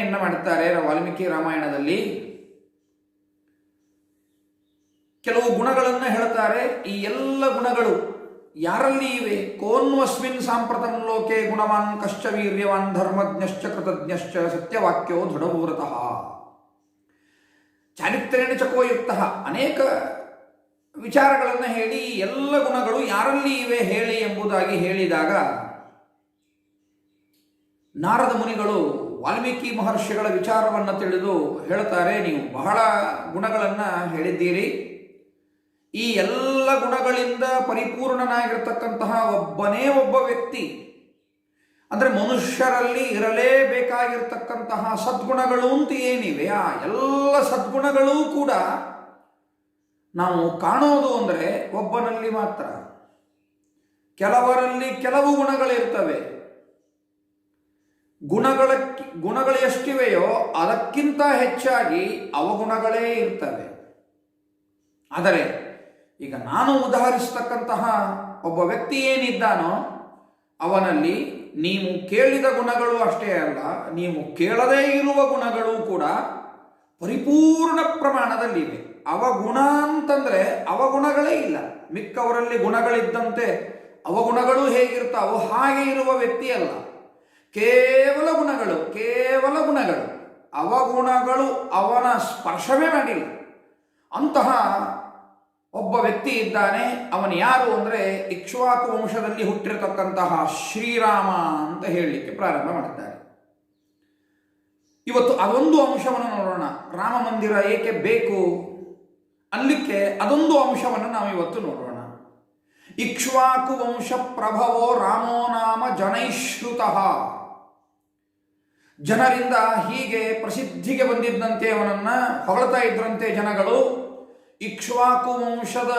ಪ್ರಶ್ನೆಯನ್ನ ಮಾಡುತ್ತಾರೆ ವಾಲ್ಮೀಕಿ ರಾಮಾಯಣದಲ್ಲಿ. ಕೆಲವು ಗುಣಗಳನ್ನು ಹೇಳುತ್ತಾರೆ, ಈ ಎಲ್ಲ ಗುಣಗಳು ಯಾರಲ್ಲಿ ಇವೆ? ಕೋನ್ವಸ್ಮಿನ್ ಸಾಂಪ್ರತಂ ಲೋಕೆ ಗುಣವಾನ್ ಕಶ್ಚ ವೀರ್ಯವಾನ್ ಧರ್ಮಜ್ಞಶ್ಚ ಕೃತಜ್ಞಶ್ಚ ಸತ್ಯವಾಕ್ಯೋ ದೃಢಭೂರತಃ ಚಾರಿತ್ರ್ಯೇಣ ಚಕೋಯುಕ್ತ ಅನೇಕ ವಿಚಾರಗಳನ್ನು ಹೇಳಿ ಎಲ್ಲ ಗುಣಗಳು ಯಾರಲ್ಲಿ ಇವೆ ಹೇಳಿ ಎಂಬುದಾಗಿ ಹೇಳಿದಾಗ, ನಾರದ ಮುನಿಗಳು ವಾಲ್ಮೀಕಿ ಮಹರ್ಷಿಗಳ ವಿಚಾರವನ್ನು ತಿಳಿದು ಹೇಳ್ತಾರೆ, ನೀವು ಬಹಳ ಗುಣಗಳನ್ನು ಹೇಳಿದ್ದೀರಿ. ಈ ಎಲ್ಲ ಗುಣಗಳಿಂದ ಪರಿಪೂರ್ಣನಾಗಿರ್ತಕ್ಕಂತಹ ಒಬ್ಬನೇ ಒಬ್ಬ ವ್ಯಕ್ತಿ, ಅಂದರೆ ಮನುಷ್ಯರಲ್ಲಿ ಇರಲೇಬೇಕಾಗಿರ್ತಕ್ಕಂತಹ ಸದ್ಗುಣಗಳು ಅಂತ ಏನಿವೆ, ಆ ಎಲ್ಲ ಸದ್ಗುಣಗಳೂ ಕೂಡ ನಾವು ಕಾಣೋದು ಅಂದರೆ ಒಬ್ಬನಲ್ಲಿ ಮಾತ್ರ. ಕೆಲವರಲ್ಲಿ ಕೆಲವು ಗುಣಗಳಿರ್ತವೆ. ಗುಣಗಳ ಗುಣಗಳು ಎಷ್ಟಿವೆಯೋ ಅದಕ್ಕಿಂತ ಹೆಚ್ಚಾಗಿ ಅವಗುಣಗಳೇ ಇರ್ತವೆ. ಆದರೆ, ಈಗ ನಾನು ಉದಾಹರಿಸತಕ್ಕಂತಹ ಒಬ್ಬ ವ್ಯಕ್ತಿ ಏನಿದ್ದಾನೋ, ಅವನಲ್ಲಿ ನೀವು ಕೇಳಿದ ಗುಣಗಳು ಅಷ್ಟೇ ಅಲ್ಲ, ನೀವು ಕೇಳದೇ ಇರುವ ಗುಣಗಳು ಕೂಡ ಪರಿಪೂರ್ಣ ಪ್ರಮಾಣದಲ್ಲಿವೆ. ಅವಗುಣ ಅಂತಂದ್ರೆ ಅವಗುಣಗಳೇ ಇಲ್ಲ. ಮಿಕ್ಕವರಲ್ಲಿ ಗುಣಗಳಿದ್ದಂತೆ ಅವಗುಣಗಳು ಹೇಗಿರ್ತಾವೋ ಹಾಗೆ ಇರುವ ವ್ಯಕ್ತಿ ಅಲ್ಲ. ಕೇವಲ ಗುಣಗಳು ಕೇವಲ ಗುಣಗಳು. ಅವಗುಣಗಳು ಅವನ ಸ್ಪರ್ಶವೇ ಮಾಡಿಲ್ಲ. ಅಂತಹ ಒಬ್ಬ ವ್ಯಕ್ತಿ ಇದ್ದಾನೆ, ಅವನು ಯಾರು ಅಂದರೆ ಇಕ್ಷ್ವಾಕು ವಂಶದಲ್ಲಿ ಹುಟ್ಟಿರತಕ್ಕಂತಹ ಶ್ರೀರಾಮ ಅಂತ ಹೇಳಲಿಕ್ಕೆ ಪ್ರಾರಂಭ ಮಾಡಿದ್ದಾರೆ. ಇವತ್ತು ಅದೊಂದು ಅಂಶವನ್ನು ನೋಡೋಣ. ರಾಮ ಮಂದಿರ ಏಕೆ ಬೇಕು? ಅಲ್ಲಿಕ್ಕೆ ಅದೊಂದು ಅಂಶವನ್ನು ನಾವು ಇವತ್ತು ನೋಡೋಣ. ಇಕ್ಷ್ವಾಕು ವಂಶ ಪ್ರಭವೋ ರಾಮೋ ನಾಮ ಜನೈಶ್ರುತಃ. ಜನರಿಂದ ಹೀಗೆ ಪ್ರಸಿದ್ಧಿಗೆ ಬಂದಿದ್ದಂತೆ ಅವನನ್ನ ಹೊಗಳ್ತಾ ಇದ್ರಂತೆ ಜನಗಳು. ಇಕ್ಷ್ವಾಕು ವಂಶದ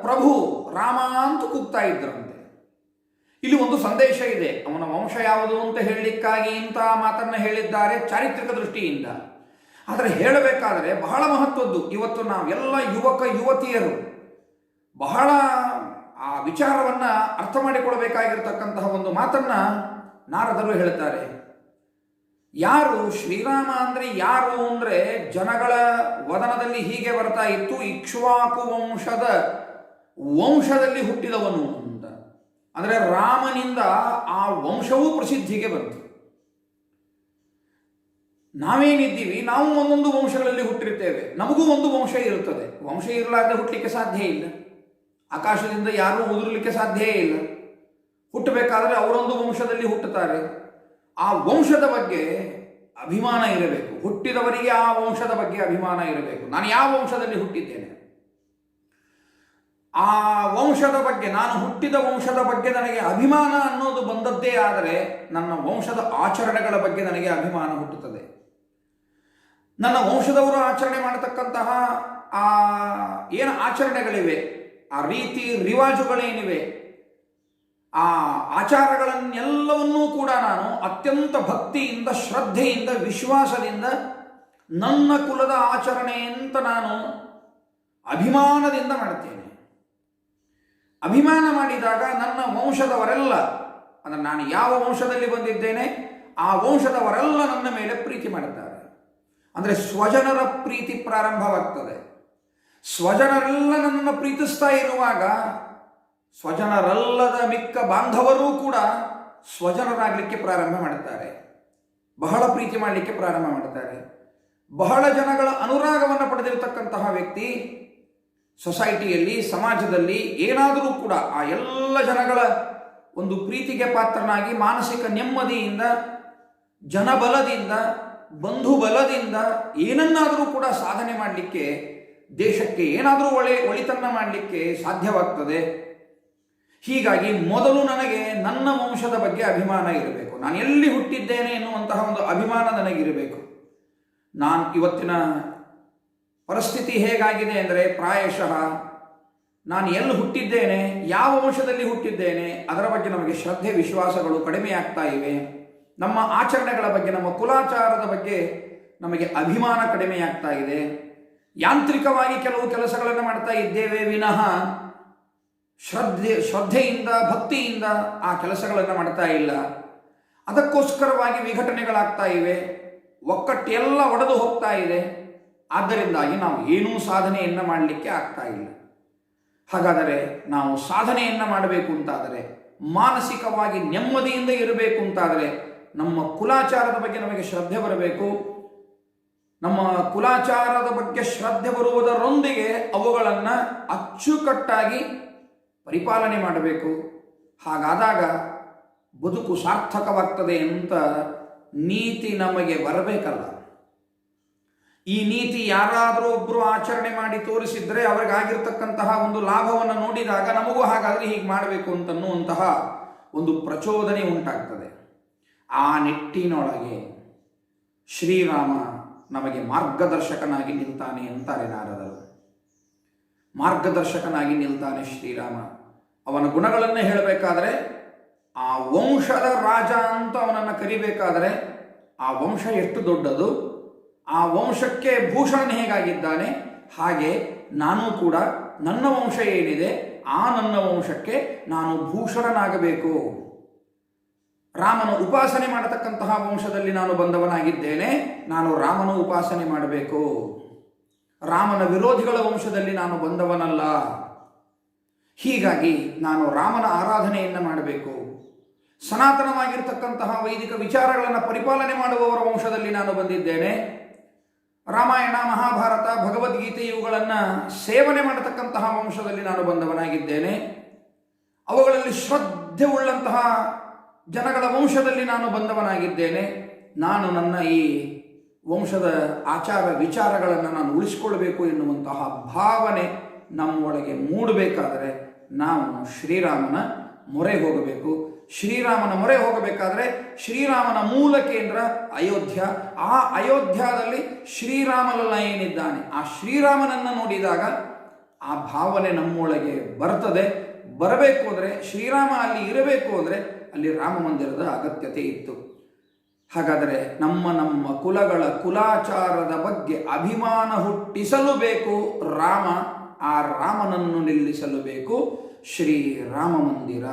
ಪ್ರಭು ರಾಮ ಅಂತ ಕೂಗ್ತಾ ಇದ್ರಂತೆ. ಇಲ್ಲಿ ಒಂದು ಸಂದೇಶ ಇದೆ. ಅವನ ವಂಶ ಯಾವುದು ಅಂತ ಹೇಳಲಿಕ್ಕಾಗಿ ಇಂತಹ ಮಾತನ್ನ ಹೇಳಿದ್ದಾರೆ ಚಾರಿತ್ರಿಕ ದೃಷ್ಟಿಯಿಂದ. ಆದರೆ ಹೇಳಬೇಕಾದರೆ ಬಹಳ ಮಹತ್ವದ್ದು. ಇವತ್ತು ನಾವೆಲ್ಲ ಯುವಕ, ಯುವತಿಯರು ಬಹಳ ಆ ವಿಚಾರವನ್ನ ಅರ್ಥ ಮಾಡಿಕೊಳ್ಬೇಕಾಗಿರ್ತಕ್ಕಂತಹ ಒಂದು ಮಾತನ್ನ ನಾರದರು ಹೇಳ್ತಾರೆ. ಯಾರು ಶ್ರೀರಾಮ ಅಂದ್ರೆ ಯಾರು ಅಂದ್ರೆ ಜನಗಳ ವದನದಲ್ಲಿ ಹೀಗೆ ಬರ್ತಾ ಇತ್ತು, ಇಕ್ಷ್ವಾಕು ವಂಶದ ವಂಶದಲ್ಲಿ ಹುಟ್ಟಿದವನು ಅಂತ. ಅಂದರೆ ರಾಮನಿಂದ ಆ ವಂಶವೂ ಪ್ರಸಿದ್ಧಿಗೆ ಬಂತು. ನಾವೇನಿದ್ದೀವಿ, ನಾವು ಒಂದೊಂದು ವಂಶಗಳಲ್ಲಿ ಹುಟ್ಟಿರ್ತೇವೆ, ನಮಗೂ ಒಂದು ವಂಶ ಇರುತ್ತದೆ. ವಂಶ ಇರಲಾರ್ದೆ ಹುಟ್ಟಲಿಕ್ಕೆ ಸಾಧ್ಯ ಇಲ್ಲ. ಆಕಾಶದಿಂದ ಯಾರೂ ಉದುರಲಿಕ್ಕೆ ಸಾಧ್ಯವೇ ಇಲ್ಲ. ಹುಟ್ಟಬೇಕಾದ್ರೆ ಅವರೊಂದು ವಂಶದಲ್ಲಿ ಹುಟ್ಟುತ್ತಾರೆ. ಆ ವಂಶದ ಬಗ್ಗೆ ಅಭಿಮಾನ ಇರಬೇಕು. ಹುಟ್ಟಿದವರಿಗೆ ಆ ವಂಶದ ಬಗ್ಗೆ ಅಭಿಮಾನ ಇರಬೇಕು. ನಾನು ಯಾವ ವಂಶದಲ್ಲಿ ಹುಟ್ಟಿದ್ದೇನೆ? ಆ ವಂಶದ ಬಗ್ಗೆ, ನಾನು ಹುಟ್ಟಿದ ವಂಶದ ಬಗ್ಗೆ ನನಗೆ ಅಭಿಮಾನ ಅನ್ನೋದು ಬಂದದ್ದೇ ಆದರೆ ನನ್ನ ವಂಶದ ಆಚರಣೆಗಳ ಬಗ್ಗೆ ನನಗೆ ಅಭಿಮಾನ ಹುಟ್ಟುತ್ತದೆ. ನನ್ನ ವಂಶದವರು ಆಚರಣೆ ಮಾಡತಕ್ಕಂತಹ ಆ, ಏನು ಆಚರಣೆಗಳಿವೆ? ಆ ರೀತಿ ರಿವಾಜುಗಳೇನಿವೆ? ಆ ಆಚಾರಗಳನ್ನೆಲ್ಲವನ್ನೂ ಕೂಡ ನಾನು ಅತ್ಯಂತ ಭಕ್ತಿಯಿಂದ, ಶ್ರದ್ಧೆಯಿಂದ, ವಿಶ್ವಾಸದಿಂದ ನನ್ನ ಕುಲದ ಆಚರಣೆ ಅಂತ ನಾನು ಅಭಿಮಾನದಿಂದ ಮಾಡ್ತೇನೆ. ಅಭಿಮಾನ ಮಾಡಿದಾಗ ನನ್ನ ವಂಶದವರೆಲ್ಲ, ಅಂದರೆ ನಾನು ಯಾವ ವಂಶದಲ್ಲಿ ಬಂದಿದ್ದೇನೆ, ಆ ವಂಶದವರೆಲ್ಲ ನನ್ನ ಮೇಲೆ ಪ್ರೀತಿ ಮಾಡಿದ್ದಾರೆ. ಅಂದರೆ ಸ್ವಜನರ ಪ್ರೀತಿ ಪ್ರಾರಂಭವಾಗ್ತದೆ. ಸ್ವಜನರೆಲ್ಲ ನನ್ನನ್ನು ಪ್ರೀತಿಸ್ತಾ ಇರುವಾಗ ಸ್ವಜನರಲ್ಲದ ಮಿಕ್ಕ ಬಾಂಧವರೂ ಕೂಡ ಸ್ವಜನರಾಗಲಿಕ್ಕೆ ಪ್ರಾರಂಭ ಮಾಡುತ್ತಾರೆ. ಬಹಳ ಪ್ರೀತಿ ಮಾಡಲಿಕ್ಕೆ ಪ್ರಾರಂಭ ಮಾಡುತ್ತಾರೆ. ಬಹಳ ಜನಗಳ ಅನುರಾಗವನ್ನು ಪಡೆದಿರತಕ್ಕಂತಹ ವ್ಯಕ್ತಿ ಸೊಸೈಟಿಯಲ್ಲಿ, ಸಮಾಜದಲ್ಲಿ ಏನಾದರೂ ಕೂಡ ಆ ಎಲ್ಲ ಜನಗಳ ಒಂದು ಪ್ರೀತಿಗೆ ಪಾತ್ರನಾಗಿ ಮಾನಸಿಕ ನೆಮ್ಮದಿಯಿಂದ, ಜನಬಲದಿಂದ ಬಂಧು ಬಲದಿಂದ ಏನನ್ನಾದರೂ ಕೂಡ ಸಾಧನೆ ಮಾಡಲಿಕ್ಕೆ, ದೇಶಕ್ಕೆ ಏನಾದರೂ ಒಳ್ಳೆ ಒಳಿತನ್ನ ಮಾಡಲಿಕ್ಕೆ ಸಾಧ್ಯವಾಗ್ತದೆ. ಹೀಗಾಗಿ ಮೊದಲು ನನಗೆ ನನ್ನ ವಂಶದ ಬಗ್ಗೆ ಅಭಿಮಾನ ಇರಬೇಕು. ನಾನು ಎಲ್ಲಿ ಹುಟ್ಟಿದ್ದೇನೆ ಎನ್ನುವಂತಹ ಒಂದು ಅಭಿಮಾನ ನನಗಿರಬೇಕು. ನಾನು ಇವತ್ತಿನ ಪರಿಸ್ಥಿತಿ ಹೇಗಾಗಿದೆ ಅಂದರೆ ಪ್ರಾಯಶಃ ನಾನು ಎಲ್ಲಿ ಹುಟ್ಟಿದ್ದೇನೆ, ಯಾವ ವಂಶದಲ್ಲಿ ಹುಟ್ಟಿದ್ದೇನೆ, ಅದರ ಬಗ್ಗೆ ನಮಗೆ ಶ್ರದ್ಧೆ, ವಿಶ್ವಾಸಗಳು ಕಡಿಮೆ ಆಗ್ತಾ ಇವೆ. ನಮ್ಮ ಆಚರಣೆಗಳ ಬಗ್ಗೆ, ನಮ್ಮ ಕುಲಾಚಾರದ ಬಗ್ಗೆ ನಮಗೆ ಅಭಿಮಾನ ಕಡಿಮೆಯಾಗ್ತಾ ಇದೆ. ಯಾಂತ್ರಿಕವಾಗಿ ಕೆಲವು ಕೆಲಸಗಳನ್ನು ಮಾಡ್ತಾ ಇದ್ದೇವೆ. ವಿನಃ ಶ್ರದ್ಧೆ, ಶ್ರದ್ಧೆಯಿಂದ, ಭಕ್ತಿಯಿಂದ ಆ ಕೆಲಸಗಳನ್ನು ಮಾಡ್ತಾ ಇಲ್ಲ. ಅದಕ್ಕೋಸ್ಕರವಾಗಿ ವಿಘಟನೆಗಳಾಗ್ತಾ ಇವೆ. ಒಕ್ಕಟ್ಟೆಲ್ಲ ಒಡೆದು ಹೋಗ್ತಾ ಇದೆ. ಆದ್ದರಿಂದಾಗಿ ನಾವು ಏನೂ ಸಾಧನೆಯನ್ನು ಮಾಡಲಿಕ್ಕೆ ಆಗ್ತಾ ಇಲ್ಲ. ಹಾಗಾದರೆ ನಾವು ಸಾಧನೆಯನ್ನು ಮಾಡಬೇಕು ಅಂತಾದರೆ, ಮಾನಸಿಕವಾಗಿ ನೆಮ್ಮದಿಯಿಂದ ಇರಬೇಕು ಅಂತಾದರೆ, ನಮ್ಮ ಕುಲಾಚಾರದ ಬಗ್ಗೆ ನಮಗೆ ಶ್ರದ್ಧೆ ಬರಬೇಕು. ನಮ್ಮ ಕುಲಾಚಾರದ ಬಗ್ಗೆ ಶ್ರದ್ಧೆ ಬರುವುದರೊಂದಿಗೆ ಅವುಗಳನ್ನು ಅಚ್ಚುಕಟ್ಟಾಗಿ ಪರಿಪಾಲನೆ ಮಾಡಬೇಕು. ಹಾಗಾದಾಗ ಬದುಕು ಸಾರ್ಥಕವಾಗ್ತದೆ ಅಂತ ನೀತಿ ನಮಗೆ ಬರಬೇಕಲ್ಲ. ಈ ನೀತಿ ಯಾರಾದರೂ ಒಬ್ಬರು ಆಚರಣೆ ಮಾಡಿ ತೋರಿಸಿದ್ರೆ ಅವರಿಗಾಗಿರ್ತಕ್ಕಂತಹ ಒಂದು ಲಾಭವನ್ನು ನೋಡಿದಾಗ ನಮಗೂ ಹಾಗಾದರೆ ಹೀಗೆ ಮಾಡಬೇಕು ಅಂತನ್ನುವಂತಹ ಒಂದು ಪ್ರಚೋದನೆ ಉಂಟಾಗ್ತದೆ. ಆ ನಿಟ್ಟಿನೊಳಗೆ ಶ್ರೀರಾಮ ನಮಗೆ ಮಾರ್ಗದರ್ಶಕನಾಗಿ ನಿಲ್ತಾನೆ ಅಂತಾರೆ ನಾರದರು. ಮಾರ್ಗದರ್ಶಕನಾಗಿ ನಿಲ್ತಾನೆ ಶ್ರೀರಾಮ. ಅವನ ಗುಣಗಳನ್ನು ಹೇಳಬೇಕಾದರೆ, ಆ ವಂಶದ ರಾಜ ಅಂತ ಅವನನ್ನು ಕರಿಬೇಕಾದರೆ, ಆ ವಂಶ ಎಷ್ಟು ದೊಡ್ಡದು, ಆ ವಂಶಕ್ಕೆ ಭೂಷಣನ ಹೇಗಾಗಿದ್ದಾನೆ, ಹಾಗೆ ನಾನು ಕೂಡ ನನ್ನ ವಂಶ ಏನಿದೆ, ಆ ನನ್ನ ವಂಶಕ್ಕೆ ನಾನು ಭೂಷಣನಾಗಬೇಕು. ರಾಮನ ಉಪಾಸನೆ ಮಾಡತಕ್ಕಂತಹ ವಂಶದಲ್ಲಿ ನಾನು ಬಂದವನಾಗಿದ್ದೇನೆ, ನಾನು ರಾಮನ ಉಪಾಸನೆ ಮಾಡಬೇಕು. ರಾಮನ ವಿರೋಧಿಗಳ ವಂಶದಲ್ಲಿ ನಾನು ಬಂದವನಲ್ಲ. ಹೀಗಾಗಿ ನಾನು ರಾಮನ ಆರಾಧನೆಯನ್ನು ಮಾಡಬೇಕು. ಸನಾತನವಾಗಿರ್ತಕ್ಕಂತಹ ವೈದಿಕ ವಿಚಾರಗಳನ್ನು ಪರಿಪಾಲನೆ ಮಾಡುವವರ ವಂಶದಲ್ಲಿ ನಾನು ಬಂದಿದ್ದೇನೆ. ರಾಮಾಯಣ, ಮಹಾಭಾರತ, ಭಗವದ್ಗೀತೆ ಇವುಗಳನ್ನು ಸೇವನೆ ಮಾಡತಕ್ಕಂತಹ ವಂಶದಲ್ಲಿ ನಾನು ಬಂದವನಾಗಿದ್ದೇನೆ. ಅವುಗಳಲ್ಲಿ ಶ್ರದ್ಧೆ ಉಳ್ಳಂತಹ ಜನಗಳ ವಂಶದಲ್ಲಿ ನಾನು ಬಂದವನಾಗಿದ್ದೇನೆ. ನಾನು ನನ್ನ ಈ ವಂಶದ ಆಚಾರ ವಿಚಾರಗಳನ್ನು ನಾನು ಉಳಿಸಿಕೊಳ್ಬೇಕು ಎನ್ನುವಂತಹ ಭಾವನೆ ನಮ್ಮೊಳಗೆ ಮೂಡಬೇಕಾದರೆ ನಾವು ಶ್ರೀರಾಮನ ಮೊರೆ ಹೋಗಬೇಕು. ಶ್ರೀರಾಮನ ಮೊರೆ ಹೋಗಬೇಕಾದ್ರೆ ಶ್ರೀರಾಮನ ಮೂಲ ಕೇಂದ್ರ ಅಯೋಧ್ಯ. ಆ ಅಯೋಧ್ಯದಲ್ಲಿ ಶ್ರೀರಾಮಲಲ್ಲ ಏನಿದ್ದಾನೆ? ಆ ಶ್ರೀರಾಮನನ್ನು ನೋಡಿದಾಗ ಆ ಭಾವನೆ ನಮ್ಮೊಳಗೆ ಬರ್ತದೆ. ಬರಬೇಕು ಅಂದರೆ ಶ್ರೀರಾಮ ಅಲ್ಲಿ ಇರಬೇಕು ಅಂದರೆ ಅಲ್ಲಿ ರಾಮ ಮಂದಿರದ ಅಗತ್ಯತೆ ಇತ್ತು. ಹಾಗಾದರೆ ನಮ್ಮ ನಮ್ಮ ಕುಲಗಳ ಕುಲಾಚಾರದ ಬಗ್ಗೆ ಅಭಿಮಾನ ಹುಟ್ಟಿಸಲು ಬೇಕು. ರಾಮ ಆ ರಾಮನನ್ನು ನಿಲ್ಲಿಸಲು ಬೇಕು. ಶ್ರೀರಾಮ ಮಂದಿರ